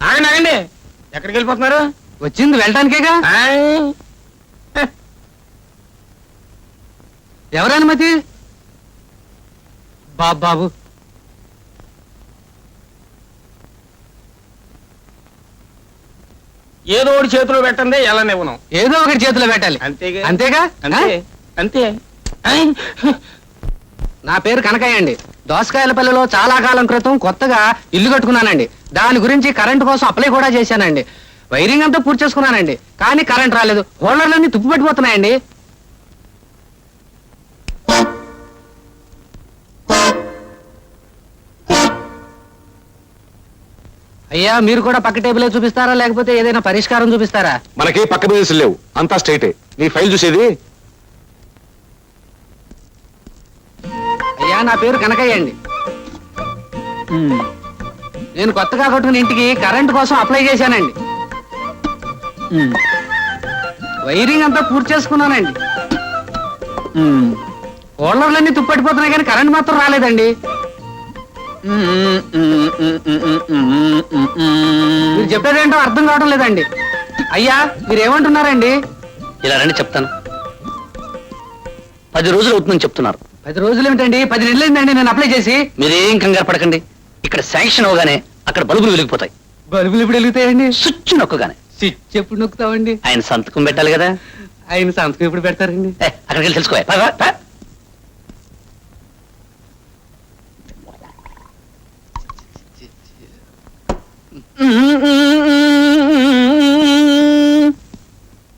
ఆగండి ఆగండి. ఎక్కడికి వెళ్ళిపోతున్నారు? వచ్చింది వెళ్ళటానికేగా. ఎవరు అనుమతి? బాబు బాబు. ఏదో ఒకటి చేతిలో పెట్టండి ఎలా ఇవ్వను ఏదో ఒకటి చేతిలో పెట్టాలి. అంతేగా? అంతేగా? అంతే? అంతే. నా పేరు కనకయ్య అండి. దోసకాయలపల్లిలో చాలా కాలం క్రితం కొత్తగా ఇల్లు కట్టుకున్నానండి. దాని గురించి కరెంట్ కోసం అప్లై కూడా చేశానండి. వైరింగ్ అంతా పూర్తి చేసుకున్నానండి. కానీ కరెంట్ రాలేదు. హోల్డర్లన్నీ తుప్పు పెట్టిపోతున్నాయండి. అయ్యా మీరు కూడా పక్క టేబులే చూపిస్తారా? లేకపోతే ఏదైనా పరిష్కారం చూపిస్తారా? మనకి పక్క బిజినెస్ లేవు. అంతా స్టేటే నీ ఫైల్ చూసేది? అయ్యా నా పేరు కనకయ్య అండి. నేను కొత్తగా కట్టుకున్న ఇంటికి కరెంట్ కోసం అప్లై చేశానండి. వైరింగ్ అంతా పూర్తి చేసుకున్నానండి. హోల్డర్లన్నీ తుప్పట్టిపోతున్నాయి కానీ కరెంట్ మాత్రం రాలేదండి. మీరు చెప్పేదేంటో అర్థం కావడం లేదండి. అయ్యా మీరు ఏమంటున్నారండి ఇలా రండి చెప్తాను. పది రోజులు అవుతుందని చెప్తున్నారు. పది రోజులు ఏమిటండి పది నెలలైందండి నేను అప్లై చేసి? మీరేం కంగారు పడకండి. ఇక్కడ శాంక్షన్ అవగానే అక్కడ బల్బులు వెలిగిపోతాయి. బల్బులు ఇప్పుడు వెలుగుతాయండి? స్విచ్ నొక్కగానే. స్విచ్ ఎప్పుడు నొక్కుతామండి? ఆయన సంతకం పెట్టాలి కదా. ఆయన సంతకం ఎప్పుడు పెడతారండి? అక్కడికి వెళ్ళి తెలుసుకో. పా, పా, పా.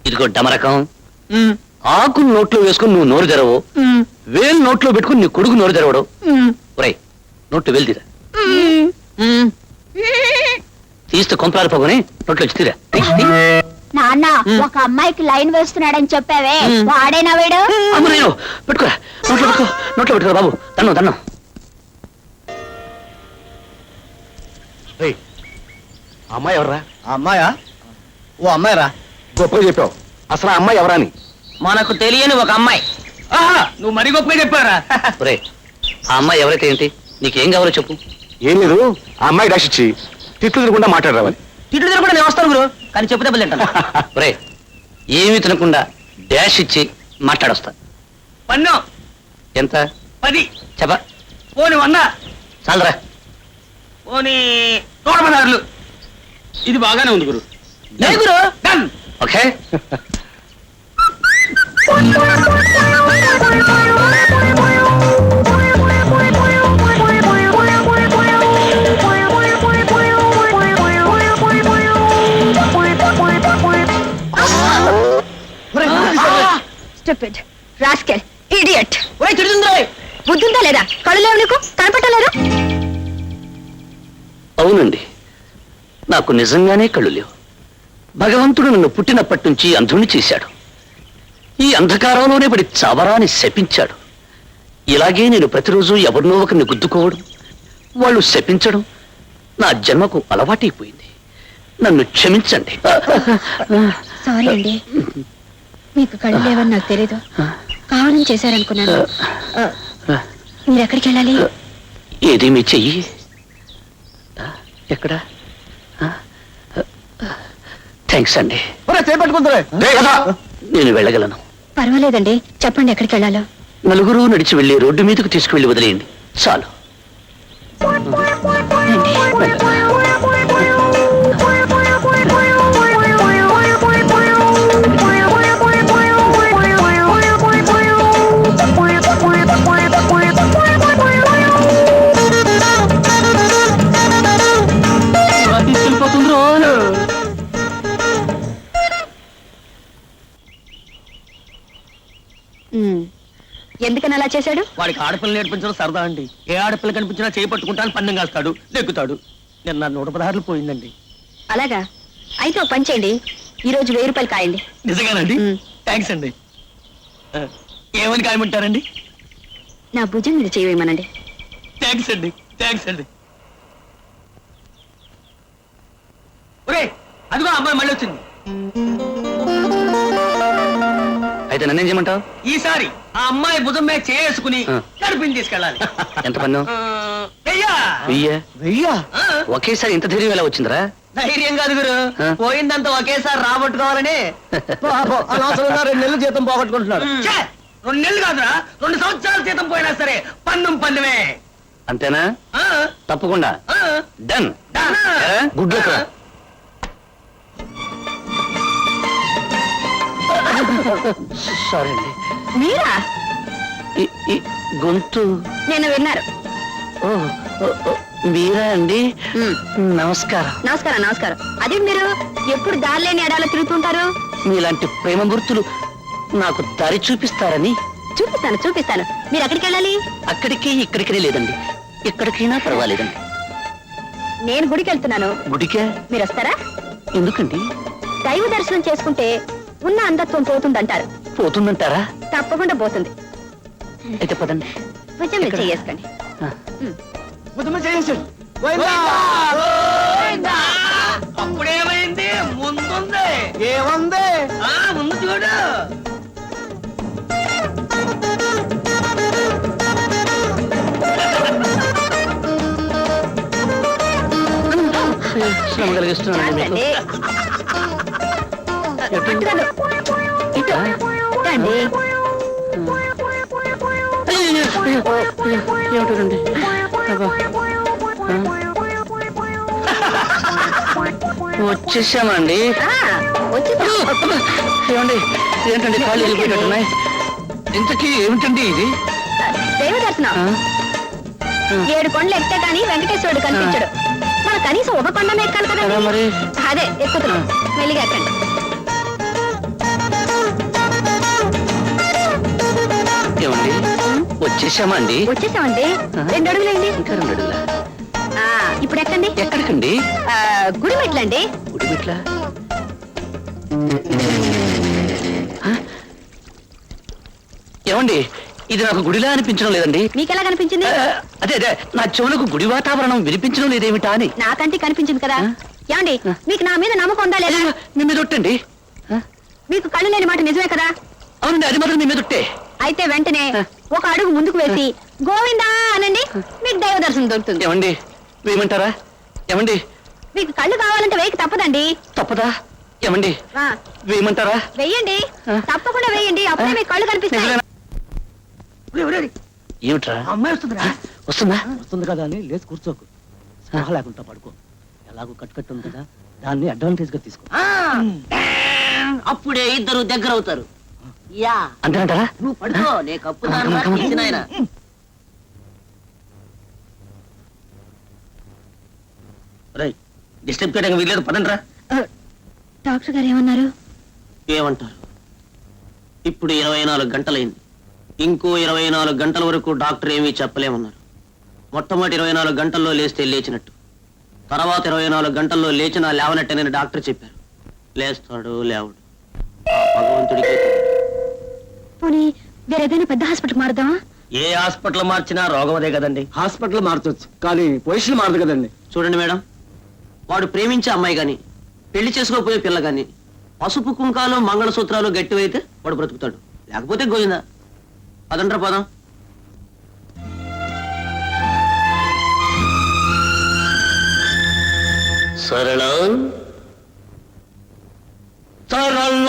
ఇదిగో డమరకం. ఆకు నోట్లో వేసుకుని నువ్వు నోరు తెరవు. వేలు నోట్లో పెట్టుకుని నీ కొడుకు నోరు తెరవడు. ఒరేయ్ నోట్లో వేలు తీరా. తీస్తే కొంపలారి పోగొని నోట్లో వచ్చి తీరా. నాన్న ఒక అమ్మాయికి లైన్ వేస్తున్నాడని చెప్పావే. వాడేనా వీడు? అమ్మ నేను పెట్టుకోరా. నోట్లో పెట్టుకో నోట్లో పెట్టుకో బాబు. తన్ను తన్ను. అమ్మాయి ఎవరా అమ్మాయా? ఓ అమ్మాయిరా. గొప్పగా చెప్పావు. అసలు అమ్మాయి ఎవరా అని మనకు తెలియని ఒక అమ్మాయి. ఆహా, నువ్వు మరీ గొప్పగా చెప్పారా ఒరే ఆ అమ్మాయి ఎవరైతే ఏంటి? నీకేం కావాలో చెప్పు. ఏం లేదు ఆ అమ్మాయి డాష్ ఇచ్చి తిట్లు తినకుండా మాట్లాడరావాలి. తిట్లు తినకుండా నేను వస్తాను గురు కానీ చెప్పు దెబ్బలు తింటాను. ఒరే ఏమీ తినకుండా డాష్ ఇచ్చి మాట్లాడొస్తా. పన్ను. ఎంత? పది. చెప్ప. పోని వంద చాలరా. పోని నూట పదార్లు ఇది బాగానే ఉంది గురు. గురు. Done. Okay. Stupid rascal idiot బుద్ధుందా లేదా? కళ్ళు లేవు నీకు? కనపట్టలేదా అవునండి. నాకు నిజంగానే కళ్ళు లేవు. భగవంతుడు నన్ను పుట్టినప్పటి నుంచి అంధుణ్ణి చేశాడు. ఈ అంధకారంలోనే పడి చావరాని శపించాడు. ఇలాగే నేను ప్రతిరోజు ఎవరినో ఒకరిని గుద్దుకోవడం వాళ్ళు శపించడం నా జన్మకు అలవాటైపోయింది. నన్ను క్షమించండి. సారీ అండి. మీకు కళ్ళు లేవని నాకు తెలీదు. కావాలని చేశారనుకున్నాను. మీరు ఎక్కడికి వెళ్ళాలి? ఏది మీ చెయ్యి? ఎక్కడ? థ్యాంక్స్ అండి. చేపట్టుకుంటారే. నేను వెళ్ళగలను. పర్వాలేదండి. చెప్పండి ఎక్కడికి వెళ్ళాలో. నలుగురు నడిచి వెళ్ళి రోడ్డు మీదకు తీసుకువెళ్ళి వదిలేయండి. చాలు. రండి. ఎందుకని అలా చేశాడు? వాడికి ఆడపిల్ల నేర్పించడం సరదా అండి. ఏ ఆడపిల్ల కనిపించినా చేయి పట్టుకుంటాను పన్నెం కాస్తాడు నెగ్గుతాడు. నిన్న నూట పదహారులు పోయిందండి. అలాగా? అయితే ఒక పని చేయండి. ఈ రోజు వెయ్యి రూపాయలు కాయండి. నిజంగానండి? మ్. థ్యాంక్స్ అండి. ఆ, ఏమని కాయమంటారండి? నా భుజం మీద చేయమనండి థ్యాంక్స్ అండి థ్యాంక్స్ అండి. ఒరే అదిగో అమ్మాయి మళ్ళీ వచ్చింది అయితే నన్నేం చేయమంటావు? ఈసారి ఆ అమ్మాయి భుజం మీద చేసుకుని ఆ. కడుపుని తీసుకెళ్ళాలి. ఎంత పన్ను? వెయ్యా. వెయ్యే? ఒకేసారి ఇంత ధైర్యం ఎలా వచ్చిందిరా? ధైర్యం కాదు గురు. ఆ? పోయిందంతా ఒకేసారి రాబట్టుకోవాలని పాపం, అనవసరంగా రెండు నెలలు జీతం పోగొట్టుకుంటున్నాడు. ఛే! రెండు నెలలు కాదురా. రెండు సంవత్సరాల జీతం పోయినా సరే పన్ను పన్నువే అంతేనా? ఆ? తప్పకుండా. ఆ? Done done. Good luck sorry అండి. మీరా? ఈ- ఈ గొంతు. నేను విన్నారు. ఓ, ఓ, ఓ, మీరా అండి. నమస్కారం. నమస్కారం నమస్కారం. అదే మీరు ఎప్పుడు దారిలేని ఎడాలో తిరుగుతుంటారు? మీలాంటి ప్రేమ గుర్తులు నాకు దారి చూపిస్తారని. చూపిస్తాను చూపిస్తాను. మీరు ఎక్కడికి వెళ్ళాలి? అక్కడికి ఇక్కడికి లేదండి. ఎక్కడికైనా పర్వాలేదండి. నేను గుడికి వెళ్తున్నాను. గుడికే? మీరు వస్తారా? ఎందుకండి? దైవ దర్శనం చేసుకుంటే ఉన్న అంధత్వం పోతుందంటారు. పోతుందంటారా? తప్పకుండా పోతుంది. అయితే పదండి. కొంచెం మీరు చేసుకోండి. అప్పుడేమైంది ముందుంది. ఏముంది ఆ ముందు చూడు. శ్రమ చాలండి. పట్టుదల. ఇటు. రండి. ఏమిటండి వచ్చేసామండి. ఏమండి? ఏంటండి కాళ్ళు వెళ్ళిపోయినట్టున్నాయి ఇంతకీ ఏమిటండి ఇది? దైవ దర్శనం ఆ? ఏడు కొండలు ఎక్కితే కానీ వెంకటేశ్వరుడు కనిపించడు. మన కనీసం ఒక కొండ ఎక్కాలి కదా మరి? అదే ఎక్కుతున్నాం. మెల్లిగా ఎక్కండి. వచ్చేసామండి. వచ్చేసామండి. ఆ. రెండు అడుగులేండి. ఇంకా రెండు అడుగులా? ఆ, ఇప్పుడు ఎక్కండి. ఎక్కడికండి? ఆ, గుడి మెట్లండి. గుడి మెట్ల? ఏమండి ఇది నాకు గుడిలా అనిపించడం లేదండి. మీకు ఎలా కనిపించింది? ఆ, అదే అదే నా చెవులకు గుడి వాతావరణం వినిపించడం లేదేమిటా అని. నాకంటే కనిపించింది కదా. ఆ. ఏమండి. మీకు నా మీద నమ్మకం ఉందా లేదా? మీ మీద ఒట్టండి. ఆ, మీకు కళ్ళు లేని మాట నిజమే కదా? అవునండి అది మాత్రం మీ మీద ఒట్టే. అయితే వెంటనే. ఒక అడుగు ముందుకు వేసి గోవిందా అనండి మీకు దైవ దర్శనం దొరుకుతుంది. ఏమండి? వేయమంటారా ఏమండి? మీకు కళ్ళు కావాలంటే వేయక తప్పదండి. తప్పదా? ఏమండి? ఆ, వేయమంటారా వెయ్యండి ఆ. తప్పకుండా వేయండి. అప్పుడే మీకు కళ్ళు కనిపిస్తాయి? ఏమిట్రా? అమ్మాయి వస్తుందిరా. వస్తుందా? వస్తుంది కదా అని లేచి కూర్చోకు. స్పృహ లేకుండా పడుకో. ఎలాగో కట్ కట్ ఉంది కదా. దాన్ని అడ్వాంటేజ్గా తీసుకో. అప్పుడే ఇద్దరు దగ్గర అవుతారు యా. అంతేనంటారా? నువ్వు పడుకో నే. ఆయన. డిస్టర్బ్ చేయడానికి వీల్లేదు డాక్టర్ గారు ఏమన్నారు? ఏమంటారు? ఇప్పుడు ఇరవై నాలుగు గంటలైంది. ఇంకో ఇరవై నాలుగు గంటల వరకు డాక్టర్ ఏమీ చెప్పలేమన్నారు. మొట్టమొదటి ఇరవై నాలుగు గంటల్లో లేస్తే లేచినట్టు. తర్వాత ఇరవై నాలుగు గంటల్లో లేచినా లేవనట్టేనని డాక్టర్ చెప్పారు. లేస్తాడు లేవడు. భగవంతుడికి పోనీ వేరే ఏదైనా పెద్ద హాస్పిటల్ మారుదామా? ఏ హాస్పిటల్ మార్చినా రోగం అదే కదండి. హాస్పిటల్ మార్చొచ్చు కానీ పొజిషన్ మారదు కదండి. చూడండి మేడం వాడు ప్రేమించే అమ్మాయి గాని పెళ్ళి చేసుకోపోయే పిల్ల గాని పసుపు కుంకాలు మంగళసూత్రాలు గట్టివైతే వాడు బ్రతుకుతాడు. లేకపోతే గోయిందా పదండ్రా పదం. సరళ సరళ సరళ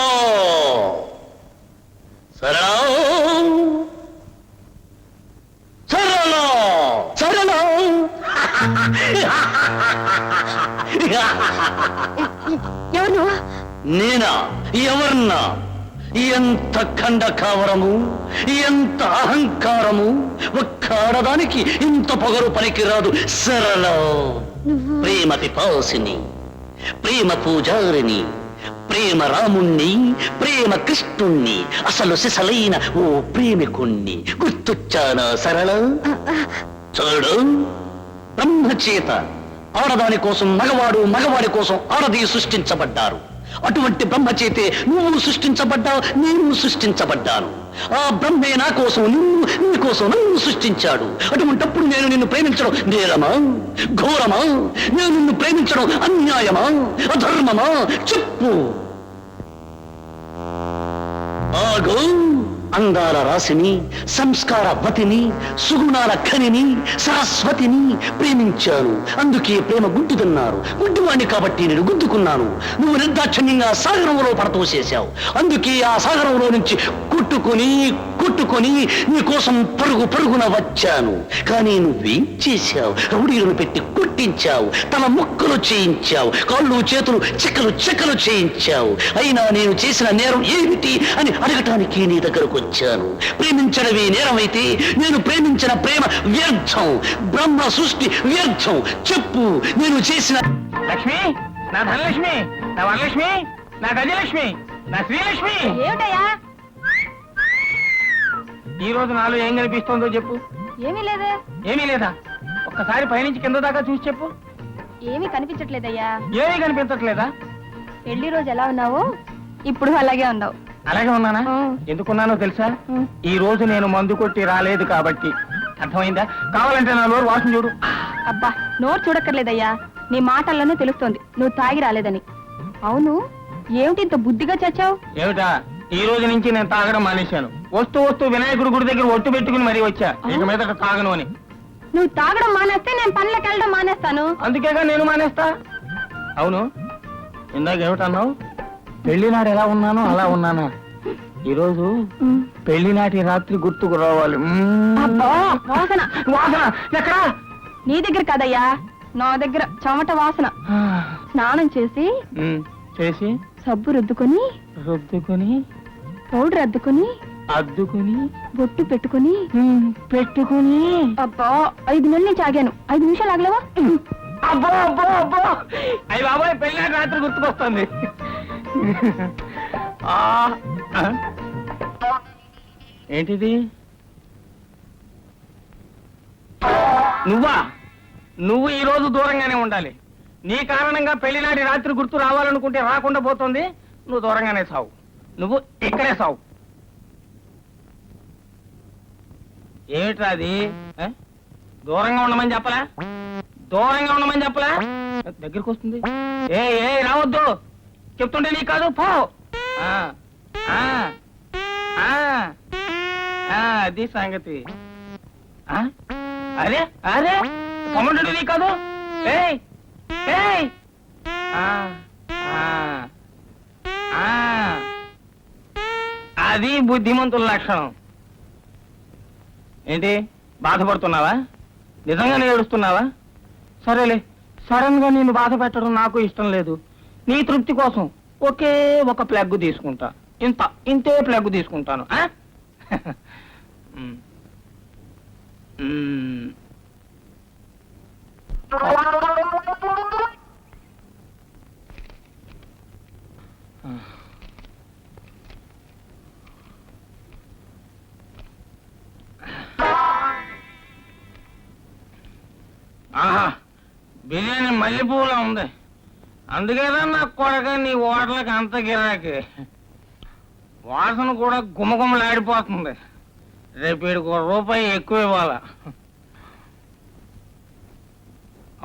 నువ్వు నేనా? ఎవర్నా? ఎంత ఖండ కావరము ఎంత అహంకారము ఒక్క ఆడదానికి ఇంత పొగరు పనికిరాదు సరళ ప్రేమ పిపాసిని ప్రేమ పూజారిని ప్రేమ రాముణ్ణి ప్రేమ కృష్ణుణ్ణి అసలు సిసలైన ఓ ప్రేమికుణ్ణి గుర్తొచ్చానా సరళ? చూడు బ్రహ్మచేత ఆడదాని కోసం మగవాడు మగవాడి కోసం ఆడది సృష్టించబడ్డారు. అటువంటి బ్రహ్మచేతే నువ్వు సృష్టించబడ్డావు నేను సృష్టించబడ్డాను. ఆ బ్రహ్మే నా కోసం నువ్వు నీ కోసం నన్ను సృష్టించాడు. అటువంటప్పుడు నేను నిన్ను ప్రేమించడం నేరమా? ఘోరమా? నేను నిన్ను ప్రేమించడం అన్యాయమా? అధర్మమా? చెప్పు. ఆగో. అందాల రాశిని సంస్కార వతిని సుగుణాల ఖనిని సరస్వతిని ప్రేమించాను అందుకే ప్రేమ గుడ్డిదన్నారు గుడ్డివాణ్ణి కాబట్టి నేను గుద్దుకున్నాను. నువ్వు నిర్దాక్షిణ్యంగా సాగరంలో పడతోసేశావు. అందుకే ఆ సాగరంలో నుంచి కుట్టుకుని కొట్టుకొని నీ కోసం పరుగు పరుగున వచ్చాను. కానీ నువ్వేం చేశావు? రౌడీలను పెట్టి కొట్టించావు. తల ముక్కలు చేయించావు. కాళ్ళు చేతులు చెక్కలు చెక్కలు చేయించావు. అయినా నేను చేసిన నేరం ఏమిటి అని అడగటానికి నీ దగ్గరకు వచ్చాను. ప్రేమించడమే నేరమైతే నేను ప్రేమించిన ప్రేమ వ్యర్థం. బ్రహ్మ సృష్టి వ్యర్థం. చెప్పు నేను చేసిన లక్ష్మి నా ధనలక్ష్మి నా వరలక్ష్మి నా గజలక్ష్మి నా శ్రీలక్ష్మి. ఏమిటయ్యా? ఈ రోజు నాలో ఏం కనిపిస్తోందో చెప్పు. ఏమీ లేదే. ఏమీ లేదా? ఒక్కసారి పైనుంచి కింద దాకా చూసి చెప్పు. ఏమీ కనిపించట్లేదయ్యా. ఏమీ కనిపించట్లేదా? పెళ్ళి రోజు ఎలా ఉన్నావు? ఇప్పుడు అలాగే ఉన్నావు. అలాగే ఉన్నానా. ఎందుకున్నానో తెలుసా. ఈ రోజు నేను మందు కొట్టి రాలేదు కాబట్టి. అర్థమైందా? కావాలంటే నా నోరు వాసన చూడు. అబ్బా నోరు చూడక్కర్లేదయ్యా. నీ మాటల్లోనే తెలుస్తోంది. నువ్వు తాగి రాలేదని. అవును? ఏమిటి ఇంత బుద్ధిగా చచ్చావు ఏమిటా? ఈ రోజు నుంచి నేను తాగడం మానేశాను. వస్తూ వస్తూ వినాయకుడి గుడి దగ్గర ఒట్టు పెట్టుకుని మరీ వచ్చా. ఇక మీద తాగను అని. నువ్వు తాగడం మానేస్తే నేను పనులకు వెళ్ళడం మానేస్తాను. అందుకేగా నేను మానేస్తా? అవును. ఇందాక ఏమిటన్నావు పెళ్ళి నాడు ఎలా ఉన్నానో అలా ఉన్నానా. ఈరోజు పెళ్ళి నాటి రాత్రి గుర్తుకు రావాలి. వాసన. వాసన. ఎక్కడా? నీ దగ్గర కాదయ్యా. నా దగ్గర చెమట వాసన. స్నానం చేసి. చేసి సబ్బు రుద్దుకొని రుద్దుకుని పౌడర్ అద్దుకొని అద్దుకుని బొట్టు పెట్టుకొని. పెట్టుకుని. అబ్బా ఐదు నెలల నుంచి ఆగాను ఐదు నిమిషాలు ఆగలేవా? అబ్బో అబ్బో అబ్బో. అయ్యి బాబాయ్ రాత్రి గుర్తుకొస్తుంది. ఏంటిది? నువ్వా? నువ్వు ఈ రోజు దూరంగానే ఉండాలి. నీ కారణంగా పెళ్ళినాటి రాత్రి గుర్తు రావాలనుకుంటే రాకుండా పోతుంది. నువ్వు దూరంగానే సావు. నువ్వు ఇక్కడే సావు ఏమిట్రా అది? ఏ? దూరంగా ఉండమని చెప్పలా? దూరంగా ఉండమని చెప్పలా? దగ్గరికి వస్తుంది. ఏ ఏ రావద్దు. చెప్తుంటే నీ కాదు పో. అది సంగతి? అరే అరే కమండు నీ కాదు. ఏయ్ ఏయ్. ఆ, ఆ, ఆ. అది బుద్ధిమంతుల లక్షణం. ఏంటి? బాధపడుతున్నావా? నిజంగానే ఏడుస్తున్నావా? సరేలే సడన్గా నేను బాధ పెట్టడం నాకు ఇష్టం లేదు. నీ తృప్తి కోసం ఒకే ఒక ప్లగ్ తీసుకుంటా. ఇంత ఇంతే ప్లగ్ తీసుకుంటాను. ఆ? ఆహా బిర్యానీ మల్లెపూలా ఉంది. అందుకేదా నా కొడక నీ ఓటలకి అంత గిరాకి. వాసన కూడా గుమగుమలాడిపోతుంది. రేపు వీడికి ఒక రూపాయి ఎక్కువ ఇవ్వాల?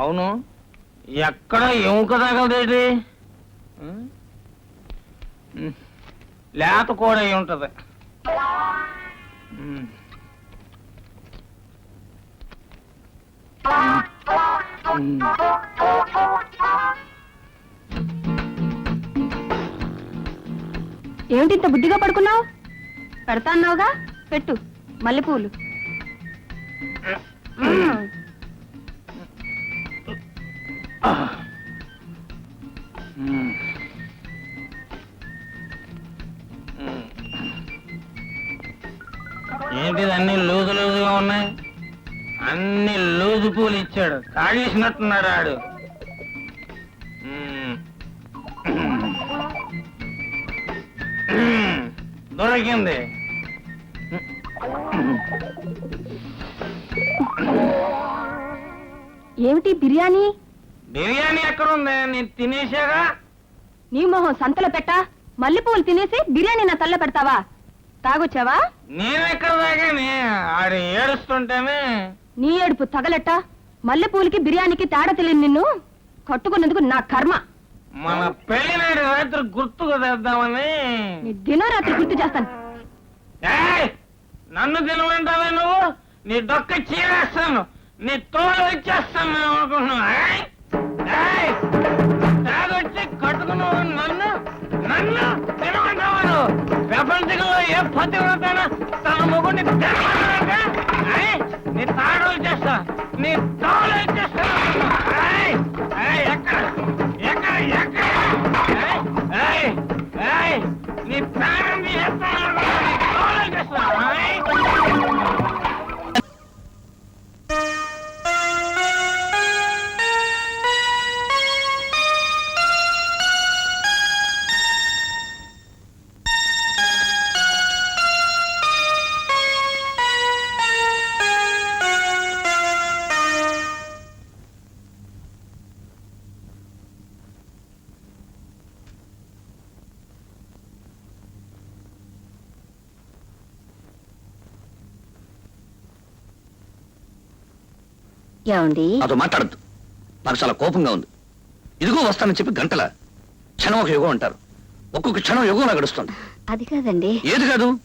అవును ఎక్కడ ఎముక తగలదేటి లేత కూడా అయి ఉంటుంది. ఏమిటి ఇంత బుద్ధిగా పడుకున్నావు? పెడతా అన్నావుగా? పెట్టు. మల్లెపూలు. ఏంటిది అన్ని లూజు లూజుగా ఉన్నాయి? అన్ని లూజు పూలు ఇచ్చాడు తాగేసినట్టున్నాడు ఆడు. దొరికింది. ఏమిటి బిర్యానీ? బిర్యానీ ఎక్కడుంది? నేను తినేసాగా? నీ మొహం సంతలో పెట్టా? మల్లెపూలు తినేసి బిర్యానీ నా తల్ల పెడతావా? తాగొచ్చావా? నేను ఎక్కడ తాగాని? ఆడు ఏడుస్తుంటేనే నీ ఏడుపు తగలెట్ట మల్లెపూలకి బిర్యానీకి తేడా తెలియని నిన్ను కట్టుకున్నందుకు నా కర్మ మన పెళ్ళి రాత్రి గుర్తుకు తెద్దామని నీ దినరాత్రి గుర్తు చేస్తాను ఏయ్! నన్ను తినమంటావే నువ్వు నీ డొక్క చీరేస్తాను నీ తోలు వచ్చేస్తాను అనుకుంటున్నావు ఏయ్! ఏయ్! తాగొచ్చి కట్టుకున్నావు నన్ను నన్ను తినమంటావా నువ్వు ప్రపంచంలో ఏ పతివ్రతైనా తన మొగుడిని తినమంటావా? ఏయ్! నీ తాడు వచ్చేస్తా నీ తోలు వచ్చేస్తా ఏయ్! ఏయ్, ఎక్కడ ఎక్కడ ఎక్కడ ఏయ్! ఏయ్! ఏయ్! నీ ప్రాణం తీసేస్తాను ఏమండి? నాతో మాట్లాడద్దు. నాకు చాలా కోపంగా ఉంది. ఇదిగో వస్తానని చెప్పి గంటల క్షణం ఒక యుగం అంటారు. ఒక్కొక్క క్షణం యుగంలా గడుస్తుంది. అది కాదండి. ఏది కాదు?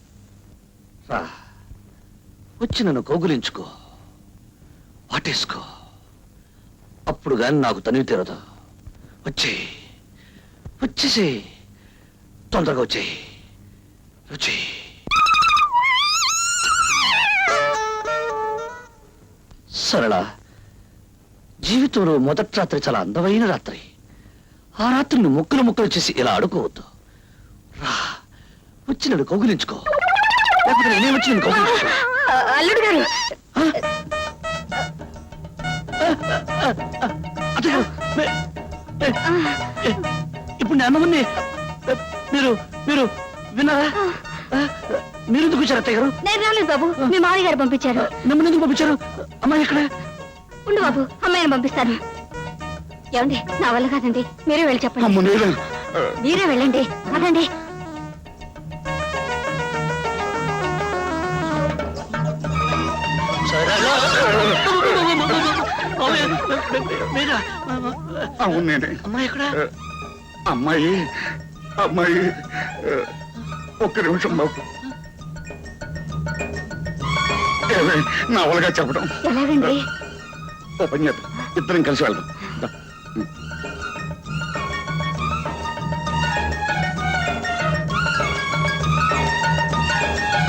రా. వచ్చి నన్ను కౌగులించుకో. వాటేసుకో. అప్పుడు గాని నాకు తనివి తీరదు. వచ్చే వచ్చేసి తొందరగా వచ్చేయి. వచ్చి సరళ. జీవితంలో మొదటి రాత్రి చాలా అందమైన రాత్రి. ఆ రాత్రిని ముక్కలు ముక్కలు చేసి ఇలా ఆడుకోవద్దు. రా వచ్చి నన్ను కౌగిలించుకో. లేకపోతే నేనే వచ్చి నేను కౌగిలించుకో. అల్లుడు గారు. ఇప్పుడు నేను అన్నమని మీరు మీరు విన్నారా? మీరు ఎందుకు వచ్చారు అత్తయ్య గారు? నేను రాలేదు బాబు. మీ మామయ్య గారు పంపించారు. మిమ్మల్ని ఎందుకు పంపించారు? అమ్మాయి ఎక్కడ? ఉండు బాబు అమ్మాయిని పంపిస్తాను. ఏమండి నా వల్ల కాదండి మీరే వెళ్ళి చెప్పండి. మీరే వెళ్ళండి అదండి మీరా అవును నేనే. అమ్మాయి ఎక్కడ? అమ్మాయి ఒక్క నిమిషం బాబు. నా వలగా చెప్పడం. ఎలాగండి? ఓ పని చేద్దాం ఇద్దరం కలిసి వెళ్దాం.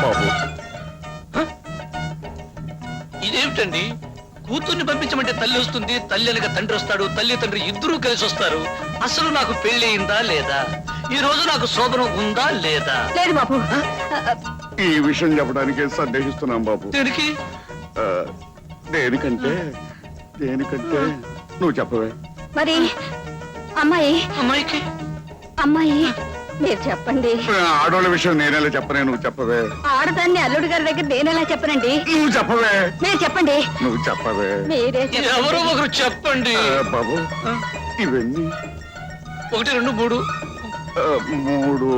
బాబు. ఇదేమిటండి? కూతుర్ని పంపించమంటే తల్లి వస్తుంది తల్లి అనక తండ్రి వస్తాడు తల్లి తండ్రి ఇద్దరూ కలిసి వస్తారు. అసలు నాకు పెళ్ళి అయిందా లేదా? ఈ రోజు నాకు శోభనం ఉందా లేదా? లేదు బాబు. ఈ విషయం చెప్పడానికి సందేహిస్తున్నాం బాబు. దేనికి? ఆ, దేనికంటే దేనికంటే నువ్వు చెప్పవే. మరి అమ్మాయి అమ్మాయికి? అమ్మాయి మీరు చెప్పండి. ఆడవాళ్ళ విషయం నేనేలా చెప్పనే నువ్వు చెప్పవే. ఆడదాన్ని అల్లుడు గారి దగ్గర నేనెలా చెప్పనండి? నువ్వు చెప్పవే. మీరు చెప్పండి. నువ్వు చెప్పవే. మీరే ఎవరో ఒకరు చెప్పండి. బాబు ఇవన్నీ. ఒకటి రెండు మూడు. మూడు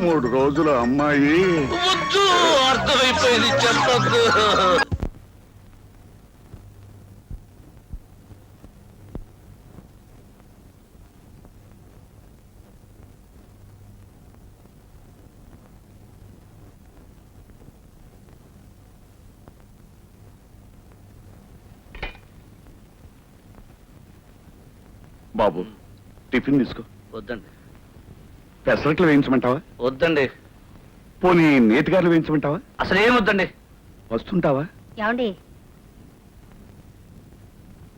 మూడు రోజుల అమ్మాయి. వద్దు అర్థమైపోయింది చెప్పద్దు బాబు. టిఫిన్ తీసుకో. వద్దండి. పెసరట్లు వేయించమంటావా? వద్దండి. పోనీ నేతిగారులు వేయించమంటావా? అసలు ఏం వద్దండి? వస్తుంటావా? ఏమండి?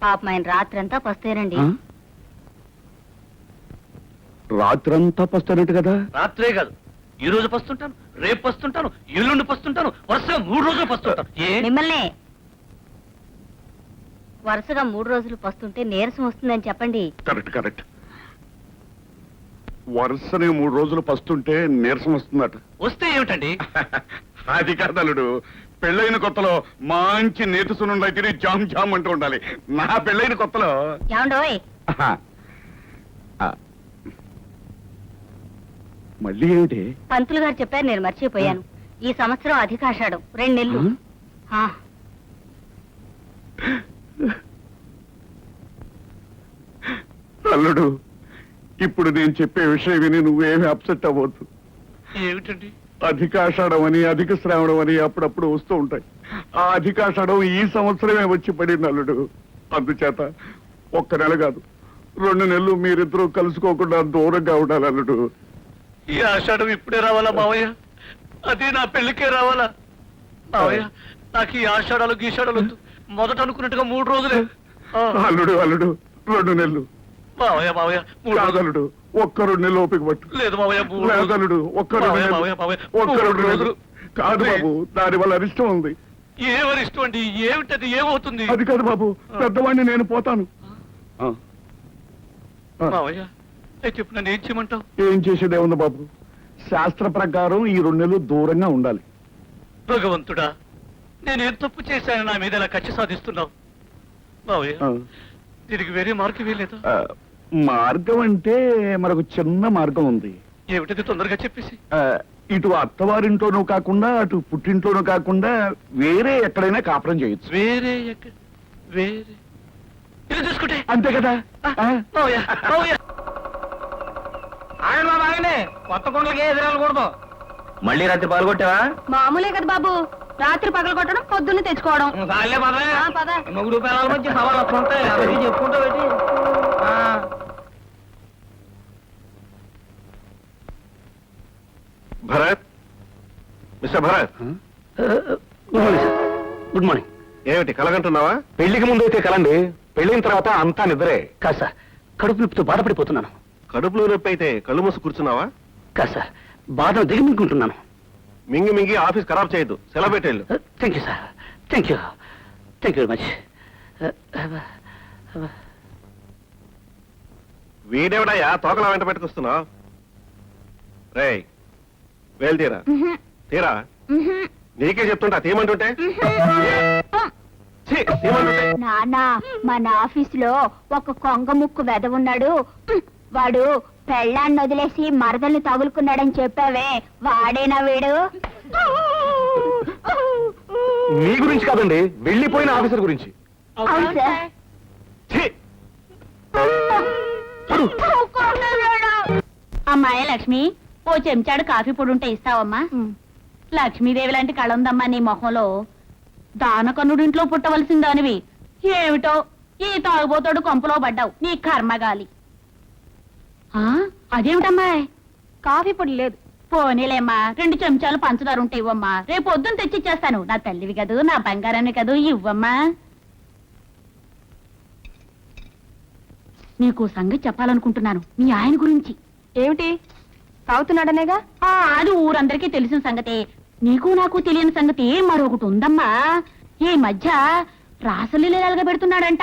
పాపం ఆయన రాత్రంతా పస్తేనండి. ఆ? రాత్రంతా పస్తానట్టు కదా? రాత్రే కాదు. ఈ రోజు పస్తుంటాను రేపు పస్తుంటాను ఎల్లుండి పస్తుంటాను వరుసగా మూడు రోజులు పస్తుంటాను. ఏ? మిమ్మల్నే వరుసగా మూడు రోజులు పస్తుంటే నీరసం వస్తుందని చెప్పండి. Correct correct. వరుసనే మూడు రోజులు పస్తుంటే నీరసం వస్తుందట. వస్తే ఏమిటండి? అది కాదలుడు. పెళ్ళైన కొత్తలో మంచి నేతి సున్నుండి జామ్ జామ్ అంటూ ఉండాలి. నా పెళ్ళైన కొత్తలో. ఏమండోయ్ ఆహా. ఆ. మళ్ళీ ఏమిటి? పంతులు గారు చెప్పారు నేను మర్చిపోయాను. ఈ సంవత్సరం అధికాషాఢం రెండు నెలలు. ఆ? అల్లుడు ఇప్పుడు నేను చెప్పే విషయం విని నువ్వేమి అప్సెట్ అవ్వద్దు. ఏమిటండి? అధికాషాఢం అని అధిక శ్రావణం అని అప్పుడప్పుడు వస్తూ ఉంటాయి. ఆ అధికాషాఢం ఈ సంవత్సరమే వచ్చి పడింది అల్లుడు. అందుచేత ఒక్క నెల కాదు రెండు నెలలు మీరిద్దరూ కలుసుకోకుండా దూరంగా ఉండాలి అల్లుడు. ఈ ఆషాఢం ఇప్పుడే రావాలా మావయ్య? అది నా పెళ్ళికే రావాలా? మావయ్య నాకు ఈ ఆషాఢాలు గీషాఢాలు వద్దు. మొదట అనుకున్నట్టుగా మూడు రోజులే. అల్లుడు అల్లుడు రెండు నెలలు. మావయ్య మావయ్య మూడు రోజులు. కాదల్లుడు ఒక్క రెండు నెలలు ఓపిక పట్టు. లేదు మావయ్య మూడు రోజులు. ఒక్క రెండు మావయ్య, నెలలు. మావయ్య, మావయ్య, ఒక్క మూడు రెండు రోజులు. కాదు బాబు దాని వల్ల అరిష్టం ఉంది. ఏమని ఇష్టం అండి? ఏమిటది? ఏమవుతుంది? అది కాదు బాబు పెద్దవాడిని నేను పోతాను. ఆ. ఆ. మావయ్య అయితే చెప్పు నన్ను ఏం చేయమంటావు? ఏం చేసేదే ఉంది బాబు? శాస్త్ర ప్రకారం ఈ రెండు నెలలు దూరంగా ఉండాలి. భగవంతుడా నేనేం తప్పు చేశాను నా మీద ఇలా కక్ష సాధిస్తున్నావు. దీనికి వేరే మార్గం వేయలేదా ఆ, మార్గం అంటే మనకు చిన్న మార్గం ఉంది. ఏమిటది తొందరగా చెప్పేసి? ఇటు అత్తవారింట్లోనూ కాకుండా అటు పుట్టింట్లోనూ కాకుండా వేరే ఎక్కడైనా కాపురం చేయొచ్చు. వేరే ఎక్కడ వేరే. ఇది చూసుకుంటే. అంతే కదా? ఆ? మావయ్య మావయ్య ఆగండి బాబు ఆగండి. కొత్త కొండలకి ఎదురెళ్ళకూడదు మళ్ళీ రాత్రి పాల్గొట్టావా మామూలే కదా బాబు. రాత్రి పగలు కొట్టడం పొద్దున్న తెచ్చుకోవడం. కాలే పద. ఆ, పద. మొగుడు పిల్లల మధ్య సవాళ్ళు వస్తుంటాయి అవన్నీ చెప్పుకుంటా పెట్టి ఆ. Bharat? Mister Bharat? Good morning ఏమిటి కలగంటున్నావా? పెళ్ళికి ముందు అయితే కలండి పెళ్ళిన తర్వాత అంతా నిద్రే. కాదు సార్. కడుపు నొప్పితో బాధపడిపోతున్నాను. కడుపులో నొప్పి అయితే కళ్ళు మూసి కూర్చున్నావా? కాదు సార్. బాధను దిగమింగుంటున్నాను మింగి మింగి ఆఫీస్ ఖరాబ్ చేయొద్దు. సెలవు పెట్టేళ్ళు. Thank you sir thank you thank you very much వీడేవిడయ్యా? తోకల వెంట పెట్టుకొస్తున్నావు? రేయ్ వేలు తీరా. తీరా నీకే చెప్తుంటా తీయమంటుంటే? ఛీ, తీయమంటుంటే? నాన్న మన ఆఫీసులో ఒక కొంగ ముక్కు వెద ఉన్నాడు వాడు పెళ్ళాన్ని వదిలేసి మరదల్ని తగులుకున్నాడని చెప్పావే. వాడేనా వీడు? నీ గురించి కాదండి వెళ్ళిపోయిన ఆఫీసర్ గురించి. అవును సార్. ఛీ, అమ్మాయి లక్ష్మి? ఓ చెంచాడు కాఫీ పొడి ఉంటే ఇస్తావమ్మా. లక్ష్మీదేవి లాంటి కళ ఉందమ్మా నీ మొహంలో. దానకన్నుడింట్లో పుట్టవలసిన దానివి. ఏమిటో? ఈ తాగుబోతాడు కొంపలో పడ్డావు. నీ కర్మగాలి. ఆ, అదేమిటమ్మాయ్ కాఫీ పొడి లేదు. పోనీలేమ్మా రెండు చెంచాలు పంచదార ఉంటే ఇవ్వమ్మా. రేపు పొద్దున్న తెచ్చిచ్చేస్తాను. నా తల్లివి కదూ నా బంగారాన్ని కదూ ఇవ్వమ్మా. నీకు సంగతి చెప్పాలనుకుంటున్నాను మీ ఆయన గురించి. ఏమిటి? తాగుతున్నాడనేగా? ఆ అది ఊరందరికీ తెలిసిన సంగతే. నీకు నాకు తెలియని సంగతి మరొకటి ఉందమ్మా. ఈ మధ్య రాసలీలగా పెడుతున్నాడంట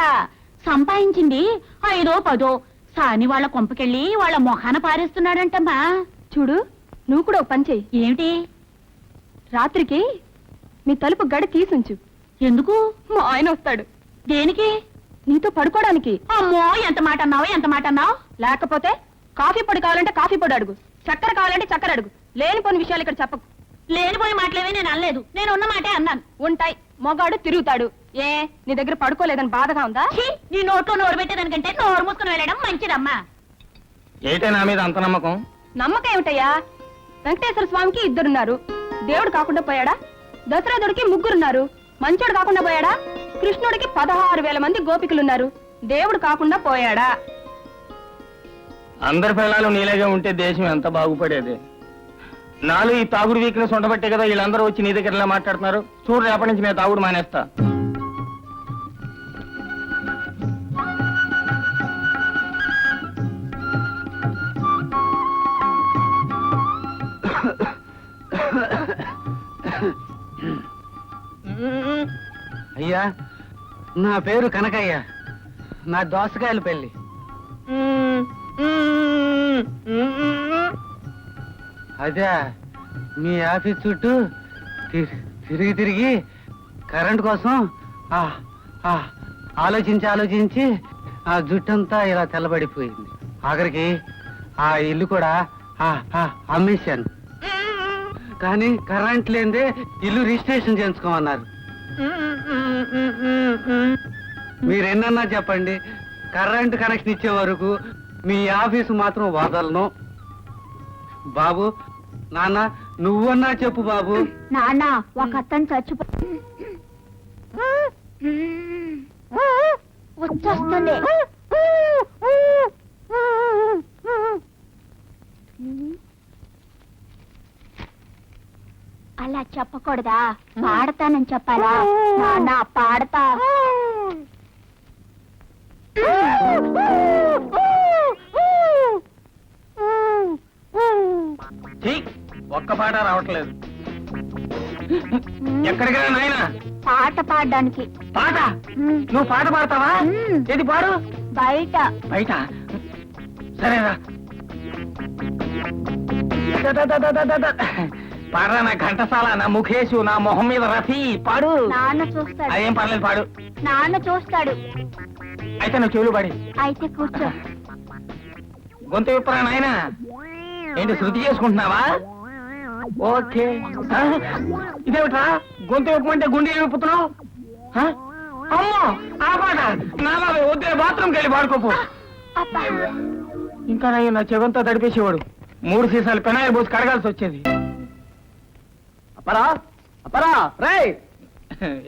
సంపాదించింది ఐదో పదో సాని వాళ్ళ కొంపకెళ్ళి వాళ్ళ మొఖాన పారేస్తున్నాడంటమ్మా. చూడు నువ్వు కూడా ఒక పని చెయ్యి. ఏమిటి? రాత్రికి నీ తలుపు గడి తీసుంచు. ఎందుకు? మా ఆయన వస్తాడు. దేనికి? నీతో పడుకోవడానికి. అమ్మో ఎంత మాట అన్నావు ఎంత మాట అన్నావు? లేకపోతే కాఫీ పొడి కావాలంటే కాఫీ పొడి అడుగు. చక్కెర కావాలంటే చక్కెర అడుగు. లేనిపోని విషయాలు ఇక్కడ చెప్పకు. లేనిపోయి మాటలేవి నేను అనలేదు. నేను ఉన్న మాటే అన్నాను. ఉంటాయి. మొగాడు తిరుగుతాడు. ఏ నీ దగ్గర పడుకోలేదని బాధగా ఉందా? నీ నోట్లో నోరు పెట్టేదానికంటే నోరు మూసుకుని వెళ్ళడం మంచిదమ్మా. ఏంటే నా మీద అంత నమ్మకం? నమ్మకం ఏమిటయ్యా? వెంకటేశ్వర స్వామికి ఇద్దరున్నారు. దేవుడు కాకుండా పోయాడా? దశరథుడికి ముగ్గురున్నారు. మంచోడు కాకుండా పోయాడా? కృష్ణుడికి పదహారు వేల మంది గోపికలున్నారు. దేవుడు కాకుండా పోయాడా? అందరి పిల్లలు నీలాగే ఉంటే దేశం ఎంత బాగుపడేది? నాలో ఈ తాగుడు వీక్నెస్ ఉండబట్టే కదా వీళ్ళందరూ వచ్చి నీ దగ్గర మాట్లాడుతున్నారు. చూడు రేపటి నుంచి నేను తాగుడు మానేస్తా. అయ్యా నా పేరు కనకయ్య. నా దోసకాయల పెళ్ళి అదే మీ ఆఫీస్ చుట్టూ తిరిగి తిరిగి కరెంట్ కోసం ఆలోచించి ఆలోచించి ఆ జుట్టంతా ఇలా తెల్లబడిపోయింది. ఆఖరికి ఆ ఇల్లు కూడా అమ్మేశాను. కానీ కరెంట్ లేదే ఇల్లు రిజిస్ట్రేషన్ చేయించుకోమన్నారు. మీరెన్నన్నా చెప్పండి కరెంట్ కనెక్షన్ ఇచ్చే వరకు మీ ఆఫీసు మాత్రం వదలను. బాబు నాన్న నువ్వన్నా చెప్పు బాబు. నాన్న ఒక అతను చచ్చిపో వచ్చేస్తుంది. అలా చెప్పకూడదా? పాడతానని చెప్పాలా? నాన్న పాడతా. ఒక్క పాట రావట్లేదు. ఎక్కడికి రా నాయనా? పాట పాడడానికి. పాట? నువ్వు పాట పాడతావా. ఏది పాడు? బయట. బయట? సరేరా. ద, ద, ద, ద, ద, ద, ద. పాడరా నా ఘంటసాల నా ముఖేషు నా మొహం మీద రఫీ పాడు. నాన్న చూస్తాడు. అదేం పర్లేదు పాడు. నాన్న చూస్తాడు. అయితే నువ్వు చెవులు పాడి. అయితే కూర్చో. గొంతు విప్పరా నాయన? ఏంటి శృతి చేసుకుంటున్నావా? ఓకే? ఇదేమిట్రా? గొంతు విప్పమంటే గుండె విప్పుతున్నావు? అమ్మో ఆ? పాట నా బాబు వద్దే బాత్రూమ్కి వెళ్ళి పాడుకోపో. ఇంకా నా చెవంతా తడిపేసేవాడు. మూడు సీసాలు పెనాయిల్ పోసి కడగాల్సి వచ్చేది. అప్పరా? అప్పరా? రే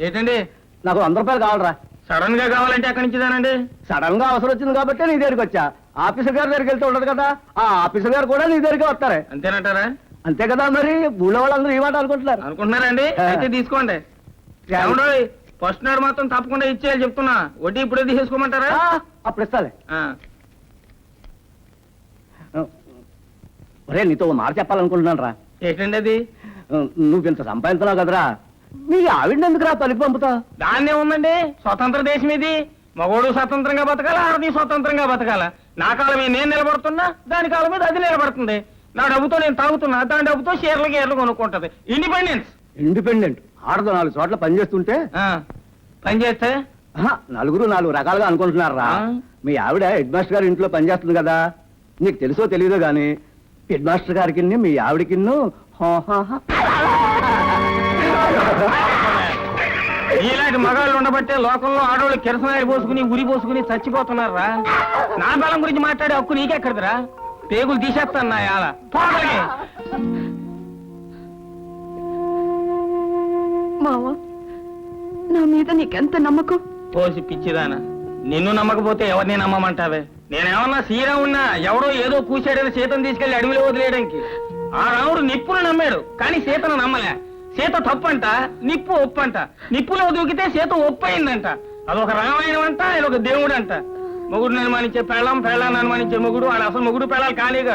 ఏంటండి? నాకు వంద రూపాయలు కావాలరా. సడన్గా కావాలంటే అక్కడి నుంచి దానండి సడన్గా అవసరం వచ్చింది కాబట్టి నీ దగ్గరికి వచ్చా. ఆఫీసర్ గారి దగ్గరికి వెళ్తూ ఉండదు కదా. ఆ ఆఫీసర్ గారు కూడా నీ దగ్గరికి వస్తారే. అంతేనంటారా? అంతే కదా మరి. ఊళ్ళో వాళ్ళందరూ ఈ మాట అనుకుంటున్నారు. అనుకుంటున్నారండి? అయితే తీసుకోండి. ఏమండో ఫస్ట్ నాడు మాత్రం తప్పకుండా ఇచ్చేయాలి చెప్తున్నా. వడ్డీ ఇప్పుడే తీసేసుకోమంటారా ఆ, అప్పుడు ఇస్తాలే. ఒరే నీతో మాట చెప్పాలనుకుంటున్నాను రా. ఏంటండి అది? నువ్వు ఇంత సంపాదించినావు కదరా? మీ ఆవిడ ఎందుకురా పలికి పంపుతా? దాన్నే ఉందండి. స్వతంత్ర దేశం ఇది. మగోడు స్వతంత్రంగా బతకాల ఆడది స్వతంత్రంగా బతకాల? నా కాలం మీద నేను నిలబడుతున్నా దాని కాలం మీద అది నిలబడుతుంది. నా డబ్బుతో నేను తాగుతున్నా దాని డబ్బుతో షేర్లు గేర్లు కొనుక్కుంటది. ఇండిపెండెన్స్ ఇండిపెండెంట్ ఆడదు నాలుగు చోట్ల పనిచేస్తుంటే ఆ, పని చేస్తే? ఆహా, నలుగురు నాలుగు రకాలుగా అనుకుంటున్నారా? మీ ఆవిడ హెడ్ మాస్టర్ గారి ఇంట్లో పనిచేస్తుంది కదా? నీకు తెలుసో తెలియదో గాని హెడ్ మాస్టర్ గారికి మీ ఆవిడకి ఇలాంటి మగాళ్ళు ఉండబట్టే లోకంలో ఆడవాళ్ళు కిరసనాయి పోసుకుని ఉరి పోసుకుని చచ్చిపోతున్నారా నా బలం గురించి మాట్లాడే హక్కు నీకెక్కడిదిరా? పేగులు తీసేస్తాను నా యాల. మావా నా మీద నీకెంత నమ్మకం? పోసి పిచ్చిదానా. నిన్ను నమ్మకపోతే ఎవరిని నమ్మమంటావే? నేనేమన్నా సీరా ఉన్నా ఎవడో ఏదో కూశాడని సీతను తీసుకెళ్ళి అడవిలో వదిలేయడానికి. ఆ రాముడు నిప్పును నమ్మాడు కానీ సీతను నమ్మలే. సీత తప్పంట నిప్పు ఒప్పంట. నిప్పులో దూకితే సీత ఒప్పయిందంట. అదొక రామాయణం అంట ఇదొక దేవుడు అంట మొగుడు అనుమానించే పెళ్ళం పెళ్ళాన్ని అనుమానించే మొగుడు వాడు అసలు మొగుడు పెళ్ళాలి కానీ గారు